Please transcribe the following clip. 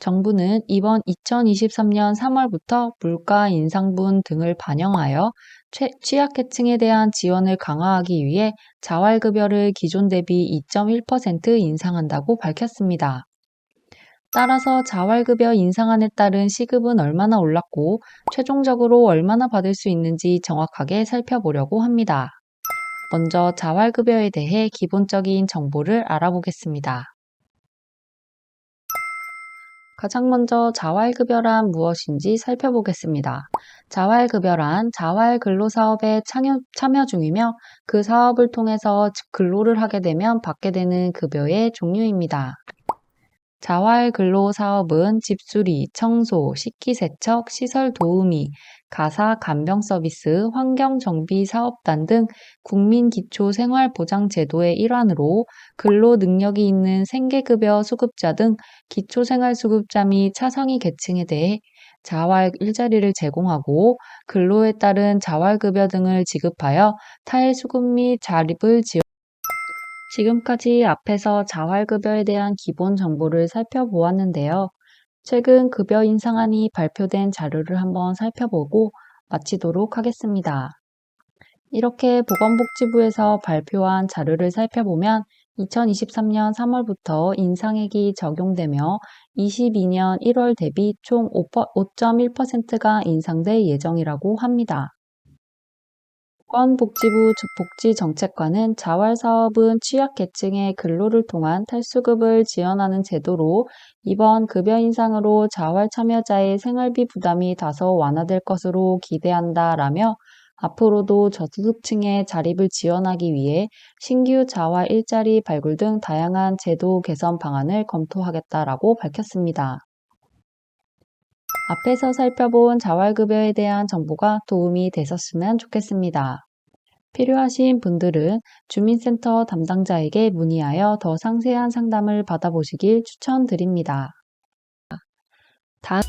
정부는 이번 2023년 3월부터 물가 인상분 등을 반영하여 최- 취약계층에 대한 지원을 강화하기 위해 자활급여를 기존 대비 2.1% 인상한다고 밝혔습니다. 따라서 자활급여 인상안에 따른 시급은 얼마나 올랐고 최종적으로 얼마나 받을 수 있는지 정확하게 살펴보려고 합니다. 먼저 자활급여에 대해 기본적인 정보를 알아보겠습니다. 가장 먼저 자활급여란 무엇인지 살펴보겠습니다. 자활급여란 자활근로사업에 참여, 중이며 그 사업을 통해서 근로를 하게 되면 받게 되는 급여의 종류입니다. 자활 근로 사업은 집수리, 청소, 식기세척, 시설 도우미, 가사 간병 서비스, 환경 정비 사업단 등 국민 기초 생활 보장 제도의 일환으로 근로 능력이 있는 생계급여 수급자 등 기초 생활 수급자 및 차상위 계층에 대해 자활 일자리를 제공하고 근로에 따른 자활급여 등을 지급하여 탈수급 및 자립을 지원 지금까지 앞에서 자활급여에 대한 기본 정보를 살펴보았는데요. 최근 급여 인상안이 발표된 자료를 한번 살펴보고 마치도록 하겠습니다. 이렇게 보건복지부에서 발표한 자료를 살펴보면 2023년 3월부터 인상액이 적용되며 22년 1월 대비 총 5.1%가 인상될 예정이라고 합니다. 보건복지부 복지정책과는 자활사업은 취약계층의 근로를 통한 탈수급을 지원하는 제도로 이번 급여 인상으로 자활 참여자의 생활비 부담이 다소 완화될 것으로 기대한다라며 앞으로도 저소득층의 자립을 지원하기 위해 신규 자활 일자리 발굴 등 다양한 제도 개선 방안을 검토하겠다라고 밝혔습니다. 앞에서 살펴본 자활급여에 대한 정보가 도움이 되셨으면 좋겠습니다. 필요하신 분들은 주민센터 담당자에게 문의하여 더 상세한 상담을 받아보시길 추천드립니다. 다음